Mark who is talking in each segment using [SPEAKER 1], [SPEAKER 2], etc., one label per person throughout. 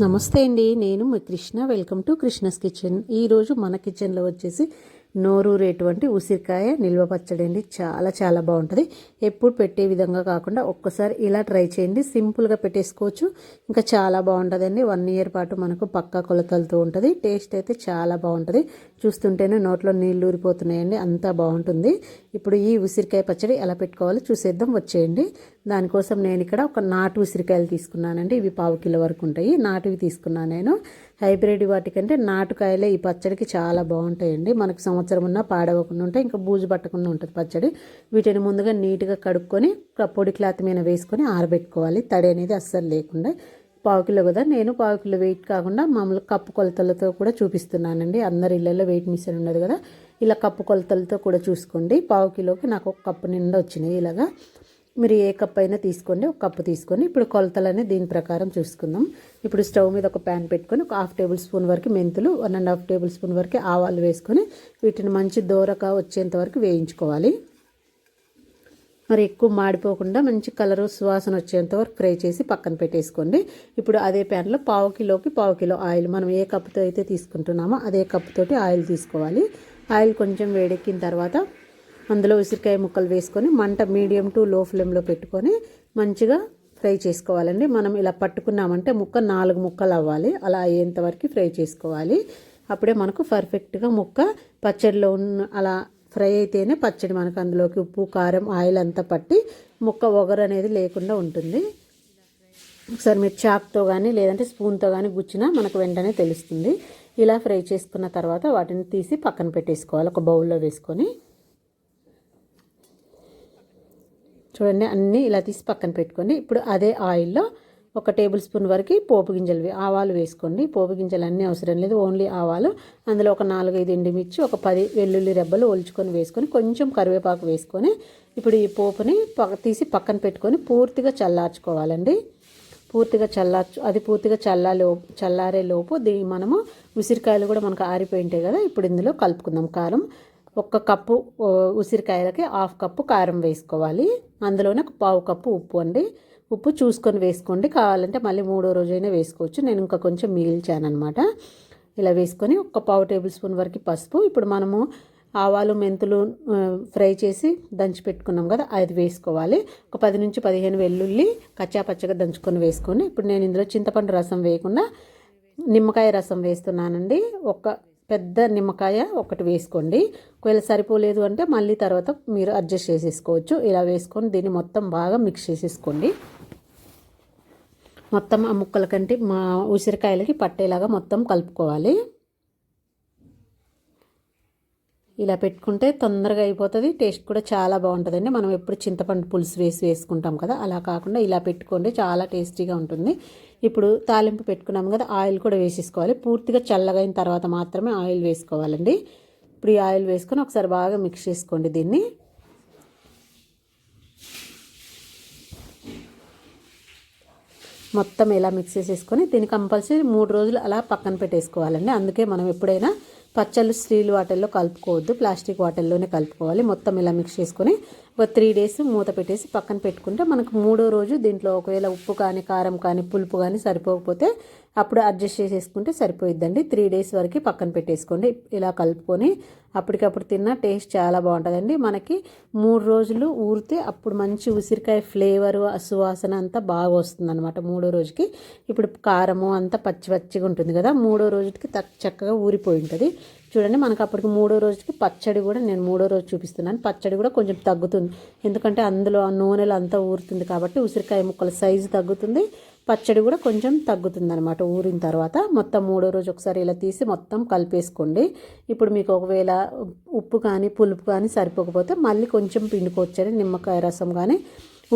[SPEAKER 1] నమస్తే అండి. నేను మీ Krishna. Welcome to Krishna's kitchen. ఈరోజు మన కిచెన్లో వచ్చేసి నోరూరేటువంటి ఉసిరికాయ నిల్వ పచ్చడి అండి. చాలా చాలా బాగుంటుంది. ఎప్పుడు పెట్టే విధంగా కాకుండా ఒక్కసారి ఇలా ట్రై చేయండి. సింపుల్గా పెట్టేసుకోవచ్చు. ఇంకా చాలా బాగుంటుందండి. వన్ ఇయర్ పాటు మనకు పక్కా కొలతలతో ఉంటుంది. టేస్ట్ అయితే చాలా బాగుంటుంది. చూస్తుంటేనే నోట్లో నీళ్ళు ఊరిపోతున్నాయండి. అంతా బాగుంటుంది. ఇప్పుడు ఈ ఉసిరికాయ పచ్చడి ఎలా పెట్టుకోవాలో చూసేద్దాం. వచ్చేయండి. దానికోసం నేను ఇక్కడ ఒక నాటు ఉసిరికాయలు తీసుకున్నానండి. ఇవి పావు కిలో వరకు ఉంటాయి. నాటువి తీసుకున్నాను నేను. హైబ్రిడ్ వాటికంటే నాటుకాయలే ఈ పచ్చడికి చాలా బాగుంటాయండి. మనకు సంవత్సరం ఉన్నా పాడవకుండా ఉంటాయి. ఇంకా బూజు పట్టకుండా ఉంటుంది పచ్చడి. వీటిని ముందుగా నీట్గా కడుక్కొని పొడి క్లాత్ మీద వేసుకొని ఆరబెట్టుకోవాలి. తడి అనేది అస్సలు లేకుండా. పావు కిలో కదా. నేను పావు కిలో వెయిట్ కాకుండా మామూలు కప్పు కొలతలతో కూడా చూపిస్తున్నానండి. అందరి ఇళ్ళల్లో వెయిట్ మిషన్ ఉండదు కదా. ఇలా కప్పు కొలతలతో కూడా చూసుకోండి. పావు కిలోకి నాకు ఒక కప్పు నిండా వచ్చినాయి ఇలాగా. మీరు ఏ కప్ అయినా తీసుకోండి ఒక కప్పు తీసుకొని ఇప్పుడు కొలతలనే దీని ప్రకారం చూసుకుందాం. ఇప్పుడు స్టవ్ మీద ఒక ప్యాన్ పెట్టుకొని ఒక హాఫ్ టేబుల్ స్పూన్ వరకు మెంతులు one and half tablespoon వరకు ఆవాలు వేసుకొని వీటిని మంచి దూరగా వచ్చేంత వరకు వేయించుకోవాలి. మరి ఎక్కువ మాడిపోకుండా మంచి కలరు సువాసన వచ్చేంత వరకు ఫ్రై చేసి పక్కన పెట్టేసుకోండి. ఇప్పుడు అదే ప్యాన్లో పావు కిలోకి పావు కిలో ఆయిల్ మనం ఏ కప్పుతో అయితే తీసుకుంటున్నామో అదే కప్పుతోటి ఆయిల్ తీసుకోవాలి. ఆయిల్ కొంచెం వేడెక్కిన తర్వాత అందులో ఉసిరికాయ ముక్కలు వేసుకొని మంట మీడియం టు లో ఫ్లేమ్లో పెట్టుకొని మంచిగా ఫ్రై చేసుకోవాలండి. మనం ఇలా పట్టుకున్నామంటే ముక్క నాలుగు ముక్కలు అవ్వాలి. అలా అయ్యేంత వరకు ఫ్రై చేసుకోవాలి. అప్పుడే మనకు పర్ఫెక్ట్గా ముక్క పచ్చడిలో ఉన్న అలా ఫ్రై అయితేనే పచ్చడి మనకు అందులోకి ఉప్పు కారం ఆయిల్ అంతా పట్టి ముక్క ఒగరు అనేది లేకుండా ఉంటుంది. ఒకసారి మీరు చాక్తో కానీ లేదంటే స్పూన్తో కానీ గుచ్చినా మనకు వెంటనే తెలుస్తుంది. ఇలా ఫ్రై చేసుకున్న తర్వాత వాటిని తీసి పక్కన పెట్టేసుకోవాలి. ఒక బౌల్లో వేసుకొని చూడండి అన్నీ ఇలా తీసి పక్కన పెట్టుకోండి. ఇప్పుడు అదే ఆయిల్లో ఒక టేబుల్ స్పూన్ వరకు పోపు గింజలు ఆవాలు వేసుకోండి. పోపు గింజలు అన్నీ అవసరం లేదు ఓన్లీ ఆవాలు. అందులో ఒక నాలుగైదు ఎండుమిర్చి ఒక పది వెల్లుల్లి రెబ్బలు ఒలుచుకొని వేసుకొని కొంచెం కరివేపాకు వేసుకొని ఇప్పుడు ఈ పోపుని తీసి పక్కన పెట్టుకొని పూర్తిగా చల్లార్చుకోవాలండి. పూర్తిగా చల్లార్చు అది పూర్తిగా చల్లాలో చల్లారే లోపు దీ మనము ఉసిరికాయలు కూడా మనకు ఆరిపోయి ఉంటాయి కదా ఇప్పుడు ఇందులో కలుపుకుందాం. కారం ఒక్క కప్పు ఉసిరికాయలకి హాఫ్ కప్పు కారం వేసుకోవాలి. అందులోనే ఒక పావు కప్పు ఉప్పు అండి. ఉప్పు చూసుకొని వేసుకోండి. కావాలంటే మళ్ళీ మూడో రోజైనా వేసుకోవచ్చు. నేను ఇంకా కొంచెం మిగిల్చాను అనమాట ఇలా వేసుకొని ఒక పావు టేబుల్ స్పూన్ వరకు పసుపు. ఇప్పుడు మనము ఆవాలు మెంతులు ఫ్రై చేసి దంచి పెట్టుకున్నాం కదా అది వేసుకోవాలి. ఒక పది నుంచి పదిహేను వెల్లుల్లి కచ్చా పచ్చగా దంచుకొని వేసుకొని ఇప్పుడు నేను ఇందులో చింతపండు రసం వేయకుండా నిమ్మకాయ రసం వేస్తున్నానండి. ఒక పెద్ద నిమ్మకాయ ఒకటి వేసుకోండి. ఒకవేళ సరిపోలేదు అంటే మళ్ళీ తర్వాత మీరు అడ్జస్ట్ చేసేసుకోవచ్చు. ఇలా వేసుకొని దీన్ని మొత్తం బాగా మిక్స్ చేసేసుకోండి. మొత్తం ఆ ముక్కల కంటే మా ఉసిరికాయలకి పట్టేలాగా మొత్తం కలుపుకోవాలి. ఇలా పెట్టుకుంటే తొందరగా అయిపోతుంది. టేస్ట్ కూడా చాలా బాగుంటుందండి. మనం ఎప్పుడు చింతపండు పులుసు వేసి వేసుకుంటాం కదా అలా కాకుండా ఇలా పెట్టుకోండి. చాలా టేస్టీగా ఉంటుంది. ఇప్పుడు తాలింపు పెట్టుకున్నాం కదా ఆయిల్ కూడా వేసేసుకోవాలి. పూర్తిగా చల్లగా అయిన తర్వాత మాత్రమే ఆయిల్ వేసుకోవాలండి. ఇప్పుడు ఈ ఆయిల్ వేసుకొని ఒకసారి బాగా మిక్స్ చేసుకోండి దీన్ని. మొత్తం ఇలా మిక్స్ చేసేసుకొని దీన్ని కంపల్సరీ మూడు రోజులు అలా పక్కన పెట్టేసుకోవాలండి. అందుకే మనం ఎప్పుడైనా పచ్చళ్ళు స్టీల్ వాటర్లో కలుపుకోవద్దు ప్లాస్టిక్ వాటర్లోనే కలుపుకోవాలి. మొత్తం ఇలా మిక్స్ చేసుకొని ఒక త్రీ డేస్ మూత పెట్టేసి పక్కన పెట్టుకుంటే మనకు మూడో రోజు దీంట్లో ఒకవేళ ఉప్పు కానీ కారం కానీ పులుపు కానీ సరిపోకపోతే అప్పుడు అడ్జస్ట్ చేసేసుకుంటే సరిపోయిద్దండి. త్రీ డేస్ వరకు పక్కన పెట్టేసుకోండి. ఇలా కలుపుకొని అప్పటికప్పుడు తిన్న టేస్ట్ చాలా బాగుంటుందండి. మనకి మూడు రోజులు ఊరితే అప్పుడు మంచి ఉసిరికాయ ఫ్లేవరు సువాసన అంతా బాగా వస్తుంది అనమాట మూడో రోజుకి. ఇప్పుడు కారము అంతా పచ్చి పచ్చిగా ఉంటుంది కదా మూడో రోజుకి చక్కగా ఊరిపోయి ఉంటుంది. చూడండి మనకు అప్పటికి మూడో రోజుకి పచ్చడి కూడా నేను మూడో రోజు చూపిస్తున్నాను. పచ్చడి కూడా కొంచెం తగ్గుతుంది. ఎందుకంటే అందులో ఆ నూనెలు అంతా ఊరుతుంది కాబట్టి ఉసిరికాయ ముక్కల సైజు తగ్గుతుంది. పచ్చడి కూడా కొంచెం తగ్గుతుంది అనమాట ఊరిన తర్వాత మొత్తం మూడో రోజు ఒకసారి ఇలా తీసి మొత్తం కలిపేసుకోండి. ఇప్పుడు మీకు ఒకవేళ ఉప్పు కానీ పులుపు కానీ సరిపోకపోతే మళ్ళీ కొంచెం పిండుకోవచ్చని నిమ్మకాయ రసం కానీ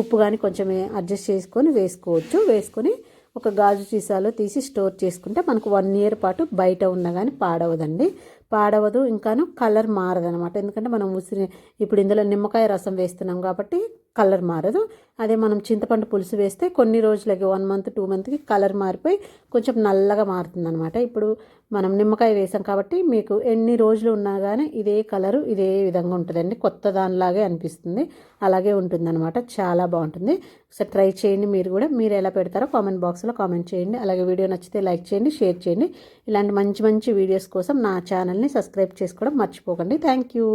[SPEAKER 1] ఉప్పు కానీ కొంచెం అడ్జస్ట్ చేసుకొని వేసుకోవచ్చు. వేసుకొని ఒక గాజు సీసాలో తీసి స్టోర్ చేసుకుంటే మనకు వన్ ఇయర్ పాటు బయట ఉన్నా కానీ పాడవదండి. పాడవదు ఇంకాను కలర్ మారదనమాట ఎందుకంటే మనం ఉసిరి ఇప్పుడు ఇందులో నిమ్మకాయ రసం వేస్తున్నాం కాబట్టి కలర్ మారదు. అదే మనం చింతపండు పులుసు వేస్తే కొన్ని రోజులకి వన్ మంత్ టూ మంత్కి కలర్ మారిపోయి కొంచెం నల్లగా మారుతుందనమాట ఇప్పుడు మనం నిమ్మకాయ వేసాం కాబట్టి మీకు ఎన్ని రోజులు ఉన్నా కానీ ఇదే కలరు ఇదే విధంగా ఉంటుందండి. కొత్త దానిలాగే అనిపిస్తుంది. అలాగే ఉంటుందన్నమాట. చాలా బాగుంటుంది. ఒకసారి ట్రై చేయండి మీరు కూడా. మీరు ఎలా పెడతారో కామెంట్ బాక్స్లో కామెంట్ చేయండి. అలాగే వీడియో నచ్చితే లైక్ చేయండి షేర్ చేయండి. ఇలాంటి మంచి మంచి వీడియోస్ కోసం నా ఛానల్ని సబ్స్క్రైబ్ చేసుకోవడం మర్చిపోకండి. Thank you